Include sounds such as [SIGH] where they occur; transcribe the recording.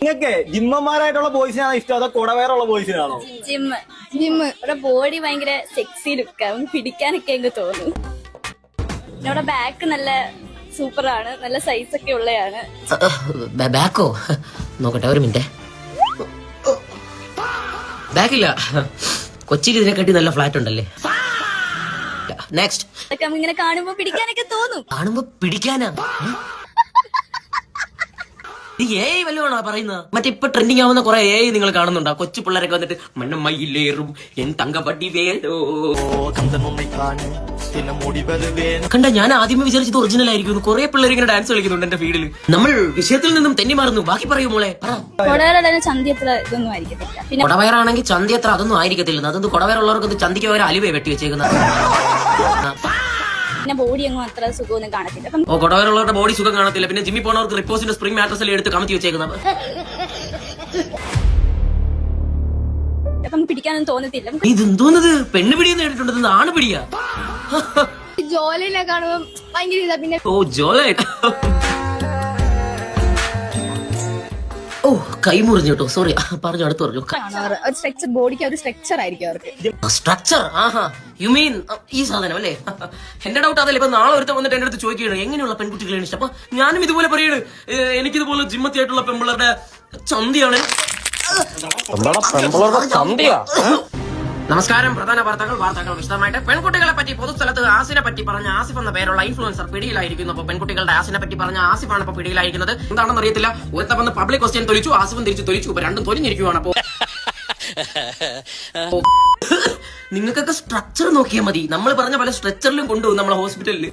നിങ്ങൾക്ക് ജിമ്മന്മാരായിട്ടുള്ള ബോയ്സിനാണോ ഇഷ്ടം? അതോ കുടവേറുള്ള ബോയ്സിനാണോ ജിമ്മ് ജിമ്മ്. ഇവിടെ ബോഡി ഭയങ്കര സെക്സി ലുക്ക് അവൻ പിടിക്കാനൊക്കെ എനിക്ക് തോന്നും. ഇവിടെ ബാക്ക് നല്ല സൂപ്പറാണ് നല്ല സൈസ് ഒക്കെ ഉള്ളതാണ് ബാക്കോ? നോക്കട്ടെ ഒരു മിനിറ്റ്. ബാക്കില്ല. കൊച്ചിയിൽ ഇതിനെക്കാട്ടി നല്ല ഫ്ലാറ്റ് ഉണ്ടല്ലേ? നെക്സ്റ്റ് ഇങ്ങനെ കാണുമ്പോ പിടിക്കാനൊക്കെ തോന്നും. കാണുമ്പോ പിടിക്കാനാ? ഈ ഏ വല്ലതാണോ പറയുന്നത്? മറ്റേ ഇപ്പൊ ട്രെൻഡിങ് ആവുന്ന കുറെ ഏ നിങ്ങൾ കാണുന്നുണ്ടോ? കൊച്ചു പിള്ളേരൊക്കെ വന്നിട്ട് മണ്ണം മയിലേറും എൻ വേലോ കണ്ട ഞാൻ ആദ്യമേ വിചാരിച്ചത് ഒറിജിനൽ ആയിരിക്കും കുറെ പിള്ളേർ ഇങ്ങനെ ഡാൻസ് കളിക്കുന്നുണ്ട് എന്റെ ഫീഡിൽ നമ്മൾ വിഷയത്തിൽ നിന്നും തെന്നി മാറുന്നു. ബാക്കി പറയൂ മോളെ കൊടവയറാണെങ്കിൽ ചന്തി അത്ര അതൊന്നും ആയിരിക്കത്തില്ല. അതൊന്നും കൊടവയറുള്ളവർക്ക് ചന്തിക്ക് പകരം അലുവയെ വെട്ടി വെച്ചേക്കുന്നത്. പിന്നെ ബോഡി എങ്ങും അത്ര സുഖമൊന്നും കാണത്തില്ല. അപ്പം ഓ കൊടവരുള്ളവരുടെ ബോഡി സുഖം കാണത്തില്ല. പിന്നെ ജിമ്മി പോണവർക്ക് റിപ്പോസിന്റെ സ്പ്രിംഗ് മാട്രസ് എടുത്ത് കമത്തി വെച്ചേക്കുന്നത്? അപ്പം പിടിക്കാനൊന്നും തോന്നത്തില്ല. ഇത് എന്തോന്നത്? പെണ്ണ് പിടിയെന്ന് കേട്ടിട്ടുണ്ട്. ആണ് പിടിയാ. ജോലിനെ കാണുമ്പോൾ ഭയങ്കര ഇതാ. പിന്നെ ഓ ജോലേ. കൈ മുറിഞ്ഞു കേട്ടോ. സോറി പറഞ്ഞു അടുത്ത് പറഞ്ഞു. ഒരു സ്ട്രക്ചർ ബോഡിക്ക് ഒരു സ്ട്രക്ചർ ആയിരിക്കും അവർക്ക്. Structure Aaha. യു മീൻ ഈ സാധനം അല്ലേ? എന്റെ ഡൗട്ട് അതല്ലേ. ഇപ്പൊ നാളെ ഒരുത്തം വന്നിട്ട് എന്റെ അടുത്ത് ചോദിക്കുകയാണ് എങ്ങനെയുള്ള പെൺകുട്ടികളാണ് ഇഷ്ടം? അപ്പൊ ഞാനും ഇതുപോലെ പറയാണ് എനിക്കിതുപോലെ ജിമ്മത്തിയായിട്ടുള്ള പെൺപിള്ളേരുടെ ചന്തിയാണ്. നമസ്കാരം. പ്രധാന വാർത്തകൾ വാർത്തകൾ വിശദമായിട്ട്. പെൺകുട്ടികളെ പറ്റി പൊതുസ്ഥലത്ത് ആസിനെ പറ്റി പറഞ്ഞ ആസിഫ് എന്ന പേരുള്ള ഇൻഫ്ലുവൻസർ പിടിയിലായിരിക്കുന്നു. അപ്പൊ പെൺകുട്ടികളുടെ ആസിനെ പറ്റി പറഞ്ഞ ആസിഫാണ് ഇപ്പൊ പിടിയിലായിരിക്കുന്നത്. എന്താണെന്ന് അറിയത്തില്ല. ഒരുത്ത വന്ന് പബ്ലിക് ക്വസ്റ്റ്യൻ തൊലിച്ചു ആസിഫും തിരിച്ചു തൊലിച്ചു. ഇപ്പൊ രണ്ടും തൊലിഞ്ഞിരിക്കുവാണ് അപ്പോ. [LAUGHS] നിങ്ങൾക്കൊക്കെ സ്ട്രക്ചർ നോക്കിയാൽ മതി. നമ്മൾ പറഞ്ഞ പല സ്ട്രക്ചറിലും കൊണ്ടുപോകും നമ്മളെ ഹോസ്പിറ്റലിൽ